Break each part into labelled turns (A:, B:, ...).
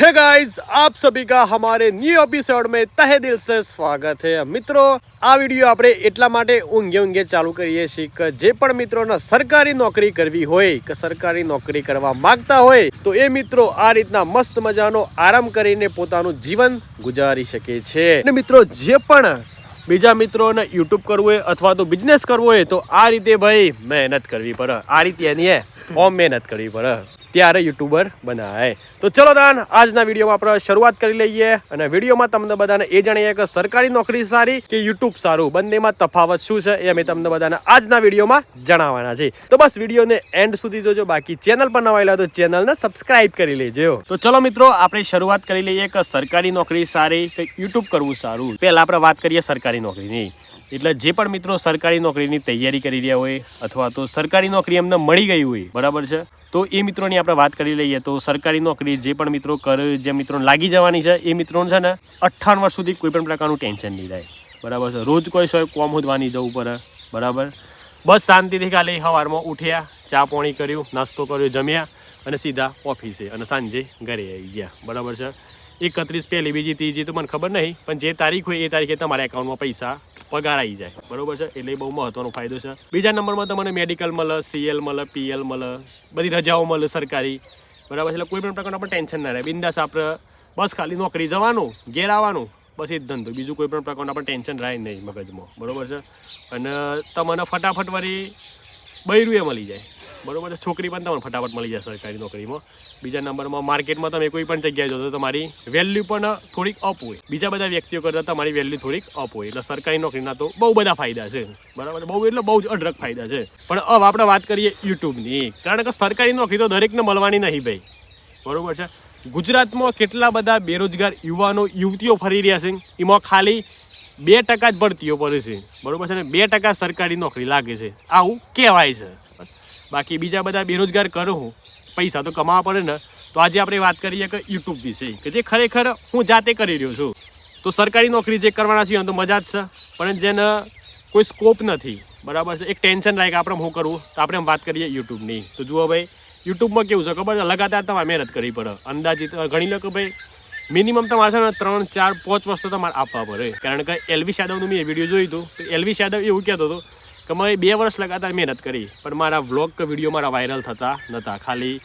A: Hey guys आप सभी का हमारे न्यू एपिसोड में तहे दिल से સ્વાગત છે મિત્રો આ વિડીયો આપણે એટલા માટે ઊંઘે ઊંઘે ચાલુ કરીએ છીએ કે જે પણ મિત્રોને સરકારી નોકરી કરવી હોય કે સરકારી નોકરી કરવા માંગતા હોય તો એ મિત્રો આ રીતના મસ્ત મજાનો આરામ કરીને પોતાનું જીવન ગુજારી શકે છે અને મિત્રો જે પણ બીજા મિત્રોને યુટ્યુબ કરવું હોય અથવા તો બિઝનેસ કરવો હોય તો આ રીતે ભાઈ મહેનત કરવી પડે આ રીતે એની હે ઓમ મહેનત કરવી પડે ત્યારે યુટ્યુબર બનાય. તો ચલો દાન, આજના વિડીયોમાં આપણે શરૂઆત કરી લઈએ અને વિડીયોમાં તમને બધાને એ જાણીએ કે સરકારી નોકરી સારી કે યુટ્યુબ સારું? બંનેમાં તફાવત શું છે એ અમે તમને બધાને આજના વિડીયોમાં જણાવવાના છે. તો બસ વિડીયોને એન્ડ સુધી જોજો. બાકી ચેનલ પર નવા તો ચેનલને સબસ્ક્રાઇબ કરી લેજો. તો ચલો મિત્રો, આપણે શરૂઆત કરી લઈએ કે સરકારી નોકરી સારી કે યુટ્યુબ કરવું સારું? પહેલા આપણે વાત કરીએ સરકારી નોકરીની. એટલે જે પણ મિત્રો સરકારી નોકરીની તૈયારી કરી રહ્યા હોય અથવા તો સરકારી નોકરી એમને મળી ગઈ હોય, બરાબર છે? તો એ મિત્રોની આપણે વાત કરી લઈએ. તો સરકારી નોકરી જે પણ મિત્રો કરે, જે મિત્રોને લાગી જવાની છે, એ મિત્રોને છે ને અઠ્ઠાવન વર્ષ સુધી કોઈ પણ પ્રકારનું ટેન્શન નહીં થાય બરાબર છે? રોજ કોઈ સોય કોમ હોદવાની જવું પડે. બરાબર? બસ શાંતિથી ખાલી સવારમાં ઉઠ્યા, ચા પાણી કર્યું, નાસ્તો કર્યો, જમ્યા અને સીધા ઓફિસે અને સાંજે ઘરે આવી ગયા. બરાબર છે? એકત્રીસ પહેલી બીજી ત્રીજી તો મને ખબર નહીં, પણ જે તારીખ હોય એ તારીખે તમારા એકાઉન્ટમાં પૈસા પગાર આવી જાય. બરોબર છે? એટલે બહુ મહત્વનો ફાયદો છે. બીજા નંબરમાં તમને મેડિકલ મળે સીએલ મળે પીએલ મળે, બધી રજાઓ મળે સરકારી. બરાબર છે? એટલે કોઈ પણ પ્રકારનું આપણે ટેન્શન ના રહે. બિંદાસ આપણે બસ ખાલી નોકરી જવાનું, ઘેર આવવાનું, બસ એ જ ધંધો. બીજું કોઈ પણ પ્રકારનું આપણે ટેન્શન રહે નહીં મગજમાં. બરોબર છે? અને તમને ફટાફટ વળી બૈરું મળી જાય. બરોબર છે છોકરી પણ તમને ફટાફટ મળી જાય સરકારી નોકરીમાં. બીજા નંબરમાં માર્કેટમાં તમે કોઈ પણ જગ્યાએ જોશો તમારી વેલ્યુ પણ થોડીક અપ હોય. બીજા બધા વ્યક્તિઓ કરતાં તમારી વેલ્યુ થોડીક અપ હોય. એટલે સરકારી નોકરીના તો બહુ બધા ફાયદા છે. બરાબર, બહુ એટલે બહુ જ અઢળક ફાયદા છે. પણ હવે આપણે વાત કરીએ યુટ્યુબની. કારણ કે સરકારી નોકરી તો દરેકને મળવાની નહીં ભાઈ. બરાબર છે? ગુજરાતમાં કેટલા બધા બેરોજગાર યુવાનો, યુવતીઓ ફરી રહ્યા છે? એમાં ખાલી બે ટકા જ ભરતીઓ પડે છે. બરાબર છે? ને બે ટકા સરકારી નોકરી લાગે છે. આવું કહેવાય છે. બાકી બીજા બધા બેરોજગાર કરો હું. પૈસા તો કમાવા પડે ને. તો આજે આપણે વાત કરીએ કે યુટ્યુબ વિશે, કે જે ખરેખર હું જાતે કરી રહ્યો છું. તો સરકારી નોકરી જે કરવાના છે તો મજા જ છે. પણ જેને કોઈ સ્કોપ નથી, બરાબર છે? એક ટેન્શન લાગે આપણે શું કરવું? તો આપણે વાત કરીએ યુટ્યુબની. તો જુઓ ભાઈ, યુટ્યુબમાં કેવું છે ખબર છે? લગાતાર તમારે મહેનત કરવી પડે. અંદાજિત ગણી લો કે ભાઈ મિનિમમ તમારે છે ને ત્રણ, ચાર, પાંચ વર્ષ તો તમારે આપવા પડે. કારણ કે એલવી યાદવનું મેં વીડિયો જોયું હતું. તો એલવી યાદવ એવું કહેતો હતો કે મેં બે વર્ષ લગાતાર મહેનત કરી, પણ મારા વ્લોગ કે વીડિયો મારા વાયરલ થતા નહોતા ખાલી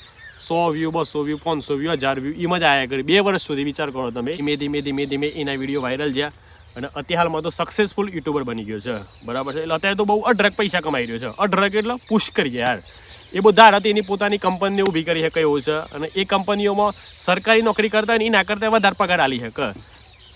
A: સો વ્યૂ બસો વ્યૂ પાંચસો વ્યૂ હજાર વ્યૂ એમાં જ આવ્યા કરી. બે વર્ષ સુધી વિચાર કરો તમે. ધીમે ધીમે ધીમે ધીમે એના વીડિયો વાયરલ જ્યાં અને અત્યારમાં તો સક્સેસફુલ યુટ્યુબર બની ગયો છે. બરાબર છે? એટલે અત્યારે તો બહુ અઢળક પૈસા કમાઈ રહ્યો છે. અઢળક એટલે પુશ કરીએ યાર. એ બધા હતી એની પોતાની કંપની ઊભી કરી શકે એવું છે અને એ કંપનીઓમાં સરકારી નોકરી કરતા એના કરતાં વધારે પગાર આલી શકે.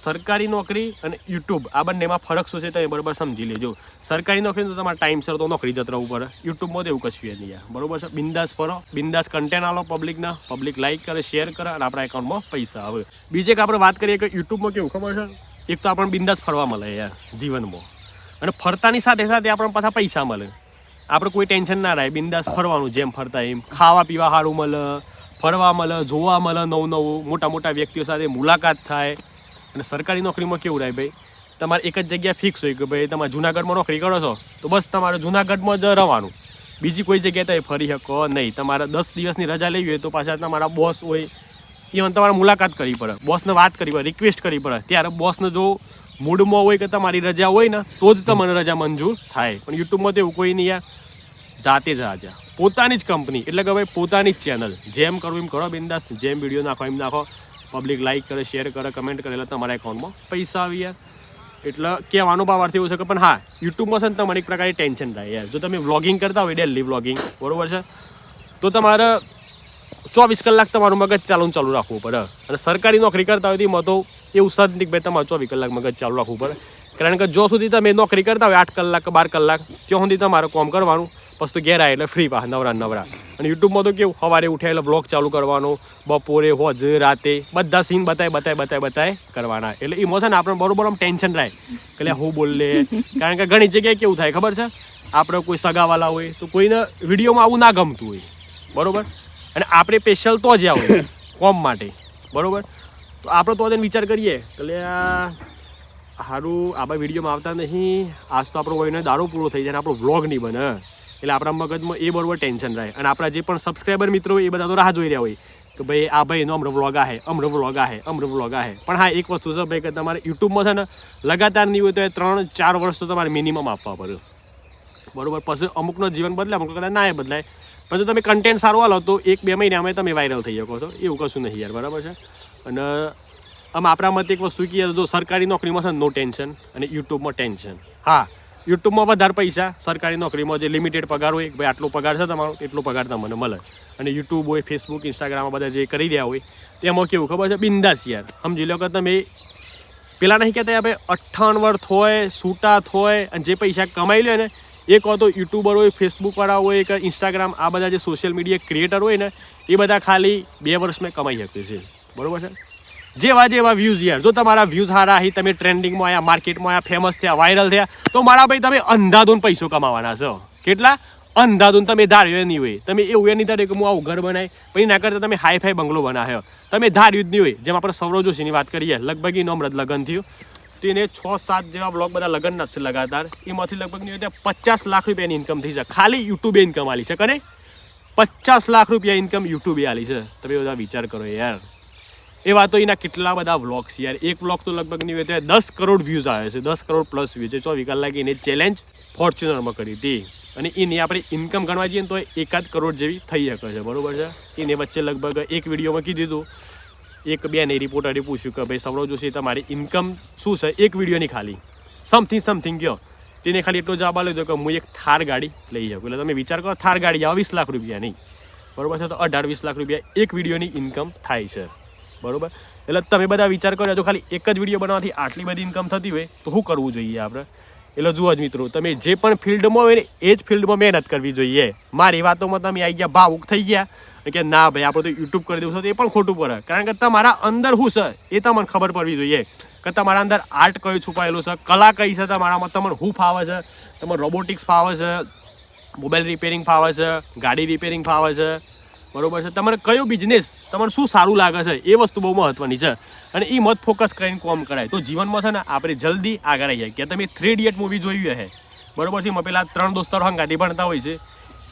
A: સરકારી નોકરી અને યુટ્યુબ, આ બંનેમાં ફરક શું છે તમે બરાબર સમજી લેજો. સરકારી નોકરી તો તમારે ટાઈમસર તો નોકરી જત રહેવું પડે યુટ્યુબમાં તો એવું કશું નહીં યાર. બરાબર છે? બિંદાસ ફરો. બિંદાસ કન્ટેન્ટ આલો પબ્લિકના પબ્લિક લાઈક કરે શેર કરે અને આપણા એકાઉન્ટમાં પૈસા આવે. બીજે કે આપણે વાત કરીએ કે યુટ્યુબમાં કેવું ખબર છે? એક તો આપણને બિંદાસ ફરવા મળે યાર, જીવનમાં. અને ફરતાની સાથે સાથે આપણને પાછા પૈસા મળે. આપણે કોઈ ટેન્શન ના રહે. બિંદાસ ફરવાનું જેમ ફરતા એમ. ખાવા પીવા સારું મળે, ફરવા મળે, જોવા મળે નવું નવું. મોટા મોટા વ્યક્તિઓ સાથે મુલાકાત થાય. અને સરકારી નોકરીમાં કેવું રહે ભાઈ? તમારે એક જ જગ્યા ફિક્સ હોય કે ભાઈ તમારે જુનાગઢમાં નોકરી કરો છો, તો બસ તમારે જુનાગઢમાં જ રહેવાનું. બીજી કોઈ જગ્યાએ તમે ફરી શકો નહીં. તમારે દસ દિવસની રજા લેવી હોય તો પાછા તમારા બોસ હોય ઇવન તમારે મુલાકાત કરવી પડે. બોસને વાત કરવી પડે રિક્વેસ્ટ કરવી પડે. ત્યારે બોસને જો મૂડમાં હોય કે તમારી રજા હોય ને, તો જ તમને રજા મંજૂર થાય. પણ યુટ્યુબમાં તો એવું કોઈ નહીં યાર. જાતે જ રાજા. પોતાની જ કંપની એટલે કે ભાઈ પોતાની જ ચેનલ જેમ કરવું એમ કરો, બિંદાસ. જેમ વીડિયો નાખો એમ નાખો. પબ્લિક લાઈક કરે શેર કરે કમેન્ટ કરે, એટલે તમારા એકાઉન્ટમાં પૈસા આવી યાર એટલે કહેવાનો ભાવાર્થ એવું છે કે પણ હા યુટ્યુબમાં છે ને તમારે એક પ્રકારની ટેન્શન થાય યાર. જો તમે વ્લોગિંગ કરતા હોય ડેલી વ્લોગિંગ બરોબર છે? તો તમારે ચોવીસ કલાક તમારું મગજ ચાલુ ચાલુ રાખવું પડે. અને સરકારી નોકરી કરતા હોય તેમાં તો એવું સદ ભાઈ તમારે ચોવીસ કલાક મગજ ચાલુ રાખવું પડે. કારણ કે જો સુધી તમે નોકરી કરતા હોય, આઠ કલાક, બાર કલાક, ત્યાં સુધી તમારે કામ કરવાનું. પછી તો ઘેર આવે એટલે ફ્રી પાસ નવરા નવરા. અને યુટ્યુબમાં તો કેવું, સવારે ઉઠ્યા એટલે બ્લોગ ચાલુ કરવાનો, બપોરે હોજ, રાતે બધા સીન બતાય બતાય બતાય બતાય કરવાના. એટલે ઇમોશન આપણે બરોબર આમ ટેન્શન રહે. કે હું બોલ કારણ કે ઘણી જગ્યાએ કેવું થાય, ખબર છે? આપણે કોઈ સગાવાલા હોય તો કોઈને વિડીયોમાં આવું ના ગમતું હોય. બરોબર? અને આપણે સ્પેશિયલ તો જ આવે. કોમ માટે. બરોબર? તો આપણે તો તેને વિચાર કરીએ. એટલે આ સારું આવા વિડીયોમાં આવતા નહીં. આજ તો આપણો કોઈને દારૂ પૂરો થઈ જાય આપણો વ્લોગ નહીં બને. એટલે આપણા મગજમાં એ બરોબર ટેન્શન રહે. અને આપણા જે પણ સબસ્ક્રાઈબર મિત્રો એ બધા તો રાહ જોઈ રહ્યા હોય કે ભાઈ આ ભાઈ એનો હમણાં વ્લોગ આહે હમણાં વ્લોગ આહે હમણાં વ્લોગ આહે પણ હા, એક વસ્તુ છે ભાઈ કે તમારે યુટ્યુબમાં છે ને લગાતાર નહીં હોય તો એ ત્રણ, ચાર વર્ષ તો તમારે મિનિમમ આપવા પડે. બરોબર? પછી અમુકનો જીવન બદલાય અમુક કદાચ ના બદલાય. જો તમે કન્ટેન્ટ સારું આલો તો એક બે મહિનામાં તમે વાયરલ થઈ શકો છો. એવું કશું નહીં યાર, બરાબર છે? અને આમ આપણા મતે એક વસ્તુ કહીએ તો સરકારી નોકરીમાં છે નો ટેન્શન અને યુટ્યુબમાં ટેન્શન. હા યુટ્યુબમાં વધારે પૈસા, સરકારી નોકરીમાં જે લિમિટેડ પગાર હોય ભાઈ આટલો પગાર છે તમારો, એટલો પગાર તમને મળે. અને યુટ્યુબ હોય ફેસબુક ઇન્સ્ટાગ્રામ બધા જે કરી રહ્યા હોય, તેમાં કેવું ખબર છે? બિંદાસ યાર. સમજી લો કે તમે પેલા નહીં કહેતા આપણે અઠ્ઠાણ વર્ષ હોય સૂટાત હોય અને જે પૈસા કમાઈ લે ને, એ કહો તો યુટ્યુબર હોય ફેસબુકવાળા હોય કે ઇન્સ્ટાગ્રામ આ બધા જે સોશિયલ મીડિયા ક્રિએટર હોય ને, એ બધા ખાલી બે વર્ષમાં કમાઈ શકે છે. બરોબર છે? જેવા જેવા વ્યૂઝ યાર. જો તમારા વ્યૂઝ સારા હી, તમે ટ્રેન્ડિંગમાં આવ્યા માર્કેટમાં આવ્યા ફેમસ થયા વાયરલ થયા, તો મારા ભાઈ તમે અંધાધૂન પૈસો કમાવાના છો. કેટલા? અંધાધૂન તમે ધાર્યો નહીં હોય. તમે એવું એ નહીં ધાર્યું કે હું આવું ઘર બનાવી પછી ના કરતા તમે હાઈ ફાઈ બંગલો બનાવ્યો. તમે ધાર્યું જ નહીં હોય. જેમ આપણે સૌરવ જોશીની વાત કરીએ, લગભગ એનો જ લગ્ન થયું. તો એને છ, સાત જેવા બ્લોગ બધા લગ્ન નથી લગાતાર. એમાંથી લગભગ નહીં હોય, ત્યાં પચાસ લાખ રૂપિયાની ઇન્કમ થઈ છે. ખાલી યુટ્યુબે ઇન્કમ આલી છે કને પચાસ લાખ રૂપિયા ઇન્કમ યુટ્યુબે આલી છે. તમે બધા વિચાર કરો યાર. એવા તો એના કેટલા બધા વ્લોગ્સ યાર. એક વ્લોગ તો લગભગ નહીં હોય દસ કરોડ વ્યૂઝ આવે છે. દસ કરોડ પ્લસ વ્યૂઝ છે. ચોવીસ કલાક એને ચેલેન્જ ફોર્ચ્યુનરમાં કરી હતી. અને એની આપણે ઇન્કમ ગણવા જઈએ ને તો એકાદ કરોડ જેવી થઈ શકે છે. બરોબર છે? એને વચ્ચે લગભગ એક વિડીયોમાં કીધું એક બેને રિપોર્ટરે પૂછ્યું કે ભાઈ સૌરવ જોશી તમારી ઇન્કમ શું છે? એક વિડીયોની ખાલી. સમથિંગ સમથિંગ કયો. તેને ખાલી એટલો જવાબ આપ્યો કે હું એક થાર ગાડી લઈ જાઉં એટલે તમે વિચાર કરો, થાર ગાડી આવો વીસ લાખ રૂપિયા નહીં. બરોબર છે? તો અઢાર, વીસ લાખ રૂપિયા એક વિડીયોની ઇન્કમ થાય છે. બરોબર? એટલે તમે બધા વિચાર કરો જો ખાલી એક જ વીડિયો બનાવવાથી આટલી બધી ઇન્કમ થતી હોય, તો શું કરવું જોઈએ આપણે? એટલે જુઓ જ મિત્રો, તમે જે પણ ફિલ્ડમાં હોય ને, એ જ ફિલ્ડમાં મહેનત કરવી જોઈએ. મારી વાતોમાં તમે આવી ગયા, ભાવુક થઈ ગયા. કે ના ભાઈ, આપણે તો યુટ્યુબ કરી દઉં તો એ પણ ખોટું પડે. કારણ કે તમારા અંદર શું છે, એ તમને ખબર પડવી જોઈએ. કે તમારા અંદર આર્ટ કયું છુપાયેલું છે, કલા કઈ છે તમારામાં, તમને હું ફાવે છે, તમને રોબોટિક્સ ફાવે છે મોબાઈલ રિપેરિંગ ફાવે છે, ગાડી રિપેરિંગ ફાવે છે બરોબર છે. તમારે કયો બિઝનેસ તમને શું સારું લાગે છે એ વસ્તુ બહુ મહત્વની છે. અને એ મત ફોકસ કરીને કોમ કરાય. તો જીવનમાં છે ને આપણે જલ્દી આગળ આવી જાય કે તમે થ્રી ઇડિયટ મૂવી જોયું હે બરોબર છે? એમાં પેલા ત્રણ દોસ્તારો હંગાથી ભણતા હોય છે.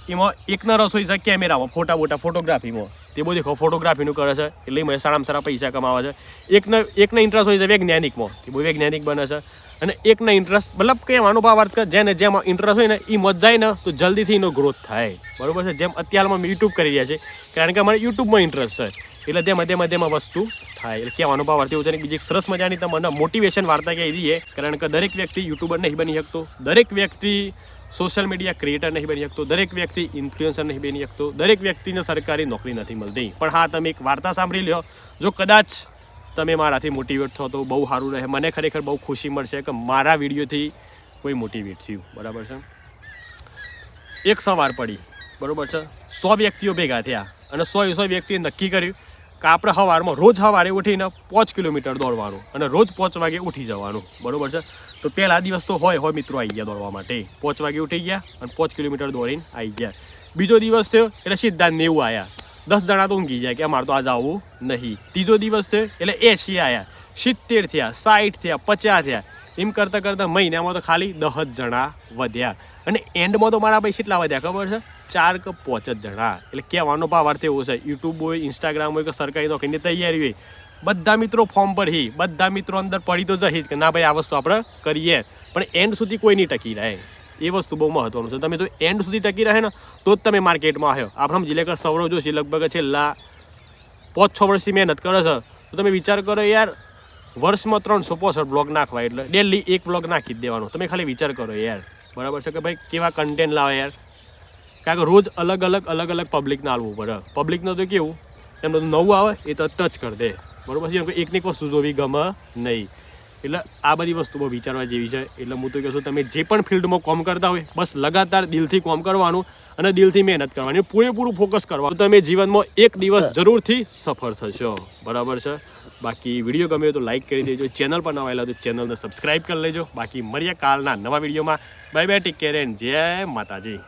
A: એમાં એકના રસ હોય છે કેમેરામાં, ફોટા બોટા, ફોટોગ્રાફીમાં. તે બધું દેખો ફોટોગ્રાફીનું કરે છે. એટલે એમાં સારામાં સારા પૈસા કમાવે છે. એકના એકના ઇન્ટરેસ્ટ હોય છે વૈજ્ઞાનિકમાં. તે બહુ વૈજ્ઞાનિક બને છે. અને એકના ઇન્ટરેસ્ટ મતલબ કે અનુભવ અર્થ કે જેને જેમાં ઇન્ટરેસ્ટ હોય ને એ મત ને, તો જલ્દીથી એનો ગ્રોથ થાય. બરાબર છે? જેમ અત્યારમાં મેં યુટ્યુબ કરી રહ્યા છે કારણ કે અમારે યુટ્યુબમાં ઇન્ટરેસ્ટ છે. એટલે તેમાં તેમાં તેમાં વસ્તુ થાય. એટલે કહેવાનો ભાવ અર્થ એવું છે? બીજી સરસ મજાની તમને મોટિવેશન વાર્તા કહી દઈએ. કારણ કે દરેક વ્યક્તિ યુટ્યુબર નહીં બની શકતો. દરેક વ્યક્તિ સોશિયલ મીડિયા ક્રિએટર નહીં બની શકતો. દરેક વ્યક્તિ ઇન્ફ્લુએન્સર નહીં બની શકતો. દરેક વ્યક્તિને સરકારી નોકરી નથી મળતી. પણ હા, તમે એક વાર્તા સાંભળી લ્યો. જો કદાચ તમે મારાથી મોટિવેટ થો તો બહુ સારું રહે. મને ખરેખર બહુ ખુશી મળશે કે મારા વિડીયોથી કોઈ મોટિવેટ થયું. બરાબર છે? એક સવાર પડી. બરાબર છે? સો વ્યક્તિઓ ભેગા થયા અને સો સો વ્યક્તિએ નક્કી કર્યું કે આપણે સવારમાં રોજ સવારે ઉઠીને પાંચ કિલોમીટર દોડવાનું અને રોજ પાંચ વાગે ઉઠી જવાનું. બરાબર છે? તો પહેલા દિવસ તો હોય હોય મિત્રો આવી ગયા દોડવા માટે. પાંચ વાગે ઉઠી ગયા અને પાંચ કિલોમીટર દોડીને આવી ગયા. બીજો દિવસ થયો એટલે સીધા નેવું આવ્યા દસ જણા તો ઊંઘી જાય કે અમારે તો આજે આવવું નહીં. ત્રીજો દિવસ થયો એટલે એસી આવ્યા સિત્તેર થયા સાઠ થયા, પચાસ થયા. એમ કરતાં કરતાં મહિનામાં તો ખાલી દસ જણા વધ્યા. અને એન્ડમાં તો મારા ભાઈ કેટલા વધ્યા ખબર છે? ચાર કે પાંચ જ જણા. એટલે કહેવાનો ભાવ અર્થ એવો છે. યુટ્યુબ હોય ઇન્સ્ટાગ્રામ હોય કે સરકારી નોકરીની તૈયારી હોય, બધા મિત્રો ફોર્મ પર હી. બધા મિત્રો અંદર પડી તો જઈ જ કે ના ભાઈ, આ વસ્તુ આપણે કરીએ. પણ એન્ડ સુધી કોઈ નહીં ટકી રહે. એ વસ્તુ બહુ મહત્વનું છે. તમે જો એન્ડ સુધી ટકી રહે ને, તો જ તમે માર્કેટમાં આવ્યો. આપણે સમજી લે કે સૌરવ જોશી લગભગ છેલ્લા પાંચ છ વર્ષથી મહેનત કરે છે, તો તમે વિચાર કરો યાર, વર્ષમાં ત્રણસો પોસઠ બ્લોગ નાખવા એટલે ડેલી એક બ્લોગ નાખી જ દેવાનો. તમે ખાલી વિચાર કરો યાર. બરાબર છે કે ભાઈ, કેવા કન્ટેન્ટ લાવે યાર? કારણ કે રોજ અલગ અલગ અલગ અલગ પબ્લિકને આવવું પડે. પબ્લિકનું તો કેવું, એમનું નવું આવે, એ તો ટચ કરી દે. બરાબર છે? એકની એક વસ્તુ જોવી ગમે નહીં. એટલે આ બધી વસ્તુ બહુ વિચારવા જેવી છે. એટલે હું તો કહું છું તમે જે પણ ફિલ્ડમાં કોમ કરતા હોય બસ લગાતાર દિલથી કોમ કરવાનું અને દિલથી મહેનત કરવાની પૂરેપૂરું ફોકસ કરવાનું તમે જીવનમાં એક દિવસ જરૂરથી સફળ થશો. બરાબર છે? બાકી વીડિયો ગમ્યો તો લાઇક કરી દેજો. ચેનલ પર નવા આવેલા તો ચેનલને સબસ્ક્રાઈબ કરી લેજો. બાકી મળીએ કાલના નવા વિડીયોમાં. Bye bye take care and જય માતાજી.